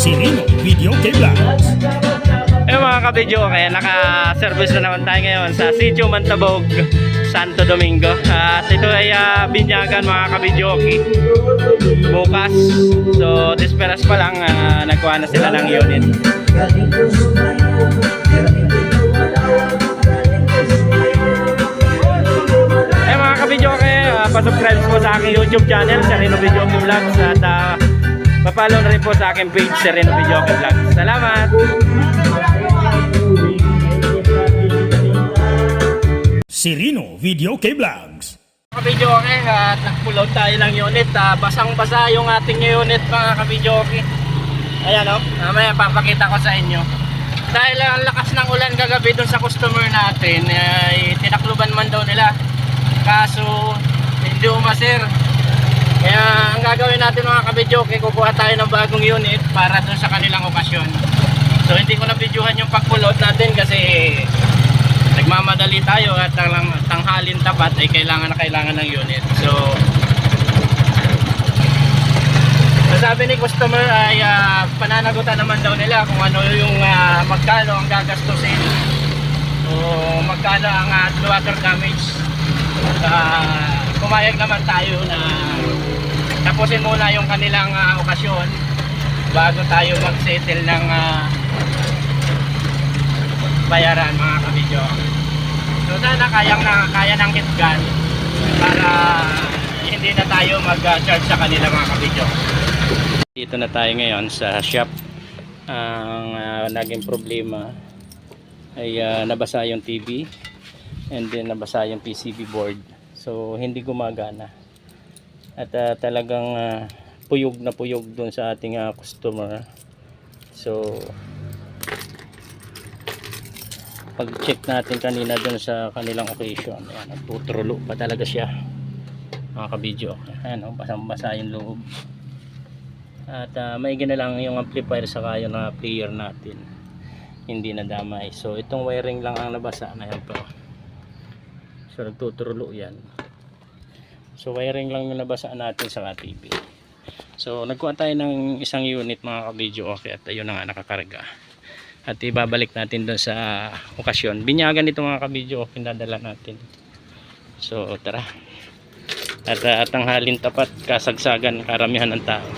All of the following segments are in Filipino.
Sirino Video Game Vlogs. Eh mga kabidyo, kaya naka-service na naman tayo ngayon sa Sitio Mantabog, Santo Domingo. At ito ay ah, binyagan mga kabidyoki. Bukas. So, disperas pa lang, ah, nagkuha na sila ng unit. Eh mga kabidyoke, uh, pa-subscribe po sa aking YouTube channel, Sereno Videoke Vlogs. At uh, pa-follow na rin po sa aking page, Sereno Videoke Vlogs. Salamat! Sirino Video Game Vlogs. Kabidyoke, at nag-pull out tayo ng unit. ah, basang-basa yung ating unit mga kabidyoke. Ayan o, mamaya papakita ko sa inyo. Dahil ang lakas ng ulan kagabi dun sa customer natin, ay tinakluban man daw nila. Kaso, hindi umaser. Kaya ang gagawin natin mga kabidyoke, kukuha tayo ng bagong unit para dun sa kanilang okasyon. So hindi ko na videohan yung pag-pull out natin kasi nagmamadali tayo at ang tanghalin tapat ay kailangan na kailangan ng unit. So, sabi ni customer ay ah, pananagutan naman daw nila kung ano yung ah, magkano ang gagastusin o magkano ang ah, water damage. Ah, pumayag naman tayo na tapusin muna yung kanilang ah, okasyon bago tayo mag-settle ng ah, bayaran mga kabidyo. So sana kayang na, kaya ng Kitgan para hindi na tayo mag-charge sa kanila mga kabidyo. Dito na tayo ngayon sa shop. Ang ah, naging problema ay ah, nabasa yung TV and then nabasa yung PCB board. So hindi gumagana. At ah, talagang ah, puyog na puyog doon sa ating ah, customer. So pag-check natin kanina doon sa kanilang occasion. Ayan, nagtutrulo pa talaga siya. Mga kabidyo ayan o, basang basa yung loob. At uh, maigi na lang yung amplifier saka yung na player natin. Hindi na damay so itong wiring lang ang nabasa na yan po. So nagtutrulo yan so wiring lang yung nabasa natin sa TV so nagkuha tayo ng isang unit mga kabidyo okay at ayun na nga nakakarga. At ibabalik natin doon sa okasyon. Binyagan ito mga kabidyo pinadala natin. So tara. At uh, tanghalin tapat kasagsagan karamihan ng tao.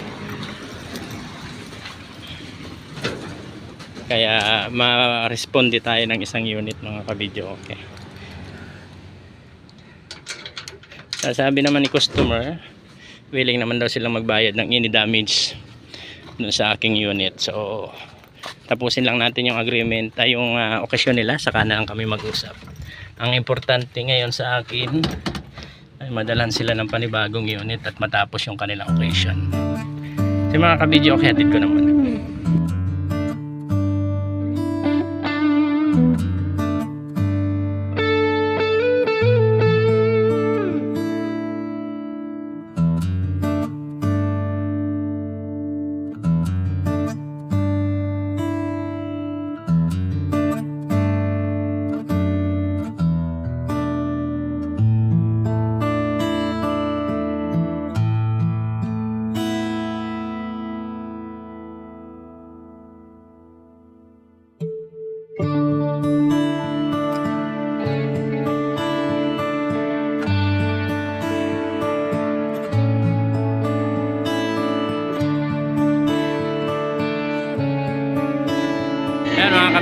Kaya ma-responde tayo ng isang unit mga kabidyo okay sasabi naman ni customer willing naman daw silang magbayad ng any damage dun sa aking unit. So tapusin lang natin yung agreement ay yung ah, okasyon nila saka na lang kami mag-usap. Ang importante ngayon sa akin ay madalan sila ng panibagong unit at matapos yung kanilang occasion sa mga kabidyo okay hatid ko naman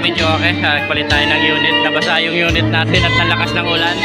Kabidyo, okay. Uh, palit tayo ng unit. Nabasa yung unit natin at nalakas ng ulan.